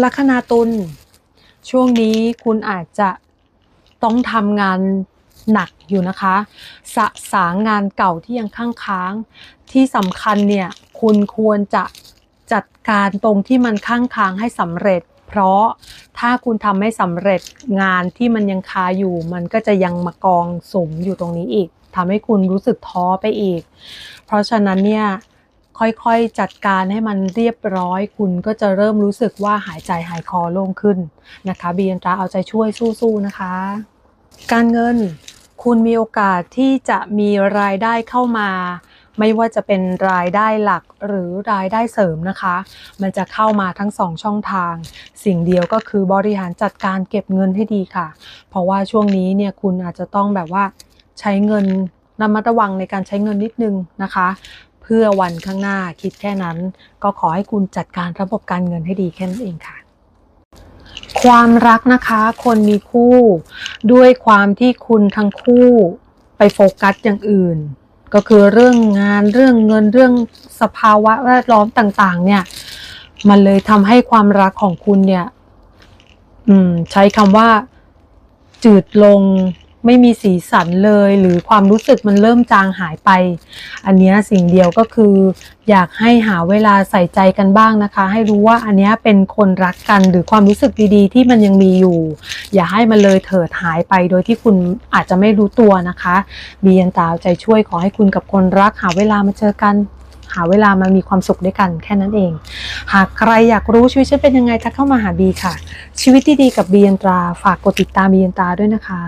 ลัคนาตุลช่วงนี้คุณอาจจะต้องทำงานหนักอยู่นะคะ สะสางงานเก่าที่ยังค้างค้างๆที่สำคัญเนี่ยคุณควรจะจัดการตรงที่มันค้างค้างๆให้สำเร็จ เพราะถ้าคุณทำไม่สำเร็จงานที่มันยังคาอยู่ มันก็จะยังมากองสมอยู่ตรงนี้อีกทำให้คุณรู้สึกท้อไปอีก เพราะฉะนั้นเนี่ย ค่อยๆจัดการให้มันเรียบร้อย คุณก็จะเริ่มรู้สึกว่าหายใจหายคอโล่งขึ้นนะคะบียนตราเอาใจช่วยสู้ๆนะคะ การเงินคุณมีโอกาสที่จะมีรายได้เข้ามา ไม่ว่าจะเป็นรายได้หลักหรือรายได้เสริมนะคะ มันจะเข้ามาทั้งสองช่องทาง สิ่งเดียวก็คือบริหารจัดการเก็บเงินให้ดีค่ะ เพราะว่าช่วงนี้เนี่ยคุณอาจจะต้องแบบว่าใช้เงินระมัดระวังในการใช้เงินนิดนึงนะคะ เพื่อวันข้างหน้าคิดแค่นั้น ก็ขอให้คุณจัดการระบบการเงินให้ดีแค่นั้นเองค่ะ ความรักนะคะ คนมีคู่ ด้วยความที่คุณทั้งคู่ไปโฟกัสอย่างอื่น ก็คือเรื่องงานเรื่องเงินเรื่องสภาวะแวดล้อมต่าง ๆ เนี่ย มันเลยทำให้ความรักของคุณเนี่ย อืม ใช้คำว่า จืดลง ไม่มีสีสันเลย หรือความรู้สึกมันเริ่มจางหายไป อันนี้สิ่งเดียวก็คือ อยากให้หาเวลาใส่ใจกันบ้างนะคะ ให้รู้ว่าอันนี้เป็นคนรักกันหรือความรู้สึกดีๆ ที่มันยังมีอยู่ อย่าให้มันเลยเถิดหายไปโดยที่คุณอาจจะไม่รู้ตัวนะคะบียันตาใจช่วยขอให้คุณกับคนรัก หาเวลามาเจอกันหาเวลามามีความสุขด้วยกันแค่นั้นเอง หากใครอยากรู้ชีวิตฉันเป็นยังไงทักเข้ามาหาบีค่ะ ชีวิตที่ดีกับบียันตรา ฝากกดติดตามบียันตราด้วยนะคะ